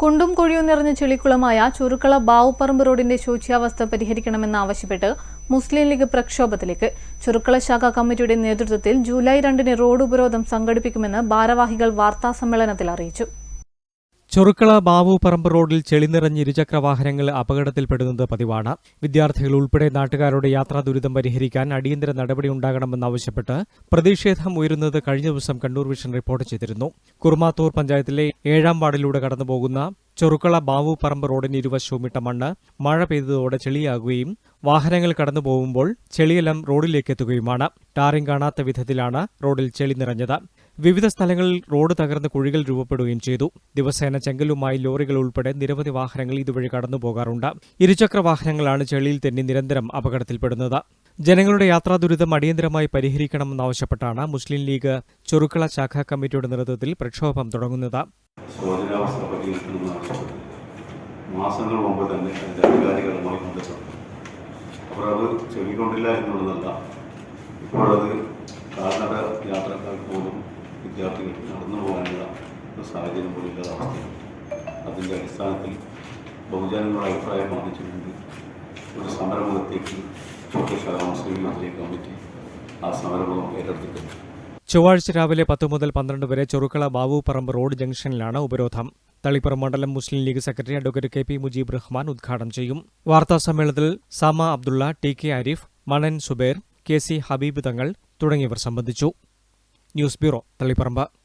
കുണ്ടും കുഴിയും നിറഞ്ഞ ചെളിക്കുളമായ ചുരുക്കള ബാവുപറമ്പ് റോഡിന്റെ ശോച്യാവസ്ഥ പരിഹരിക്കണമെന്നാവശ്യപ്പെട്ട് മുസ്ലിം ലീഗ് പ്രക്ഷോഭത്തിലേക്ക് ചുരുക്കള ശാഖ കമ്മിറ്റിയുടെ നേതൃത്വത്തിൽ ജൂലൈ രണ്ടിന് റോഡ് ഉപരോധം സംഘടിപ്പിക്കുമെന്ന് ഭാരവാഹികൾ വാർത്താസമ്മേളനത്തിൽ അറിയിച്ചു ചൊറുക്കള ബാവു പറമ്പ് റോഡിൽ ചെളി നിറഞ്ഞ് ഇരുചക്ര വാഹനങ്ങൾ അപകടത്തിൽപ്പെടുന്നത് പതിവാണ്. വിദ്യാർത്ഥികൾ ഉൾപ്പെടെ നാട്ടുകാരുടെ യാത്രാ ദുരിതം പരിഹരിക്കാൻ അടിയന്തര നടപടി ഉണ്ടാകണമെന്നാവശ്യപ്പെട്ട് പ്രതിഷേധം ഉയരുന്നത് കഴിഞ്ഞ ദിവസം കണ്ണൂർ വിഷൻ റിപ്പോർട്ട് ചെയ്തിരുന്നു. കുർമാത്തൂർ പഞ്ചായത്തിലെ ഏഴാം വാർഡിലൂടെ കടന്നുപോകുന്ന ചൊറുക്കള ബാവു പറമ്പ് റോഡിന് ഇരുവശവും ഇട്ട മണ്ണ് മഴ പെയ്തതോടെ ചെളിയാകുകയും വാഹനങ്ങൾ കടന്നുപോകുമ്പോൾ ചെളിയെല്ലാം റോഡിലേക്ക് എത്തുകയുമാണ്. ടാറിംഗ് കാണാത്ത വിധത്തിലാണ് റോഡിൽ ചെളി നിറഞ്ഞത്. വിവിധ സ്ഥലങ്ങളിൽ റോഡ് തകർന്ന് കുഴികൾ രൂപപ്പെടുകയും ചെയ്തു. ദിവസേന ചെങ്കലുമായി ലോറികൾ ഉൾപ്പെടെ നിരവധി വാഹനങ്ങൾ ഇതുവഴി കടന്നുപോകാറുണ്ട് ഇരുചക്ര വാഹനങ്ങളാണ് ചെളിയിൽ തെന്നി നിരന്തരം അപകടത്തിൽപ്പെടുന്നത്. ജനങ്ങളുടെ യാത്രാ ദുരിതം അടിയന്തരമായി പരിഹരിക്കണമെന്നാവശ്യപ്പെട്ടാണ് മുസ്ലിം ലീഗ് ചെറുക്കള ശാഖാ കമ്മിറ്റിയുടെ നേതൃത്വത്തിൽ പ്രക്ഷോഭം തുടങ്ങുന്നത്. ഇപ്പോഴത് പോലും വിദ്യാർത്ഥികൾക്ക് നടന്നു പോകാനുള്ള ഒരു സാഹചര്യം പോലും അതിന്റെ അടിസ്ഥാനത്തിൽ ബഹുജനങ്ങളുടെ അഭിപ്രായം മാനിച്ചുകൊണ്ട് ഒരു സമരമുഖത്തേക്ക് മുസ്ലിം മന്ത്രി കമ്മിറ്റി ആ സമരമുഖം ഏറ്റെടുത്തിട്ടുണ്ട്. ചൊവ്വാഴ്ച രാവിലെ പത്ത് മുതൽ പന്ത്രണ്ട് വരെ ചെറുക്കള ബാബു പറമ്പ് റോഡ് ജംഗ്ഷനിലാണ് ഉപരോധം. തളിപ്പുറം മണ്ഡലം Muslim League secretary advocate K P Mujeeb Rahman ഉദ്ഘാടനം ചെയ്യും. വാർത്താ സമ്മേളനത്തിൽ സാമ അബ്ദുള്ള ടി കെ ആരിഫ് മണൻ സുബേർ കെ സി ഹബീബ് തങ്ങൾ തുടങ്ങിയവർ സംബന്ധിച്ചു. News Bureau. Terlihat Mbak.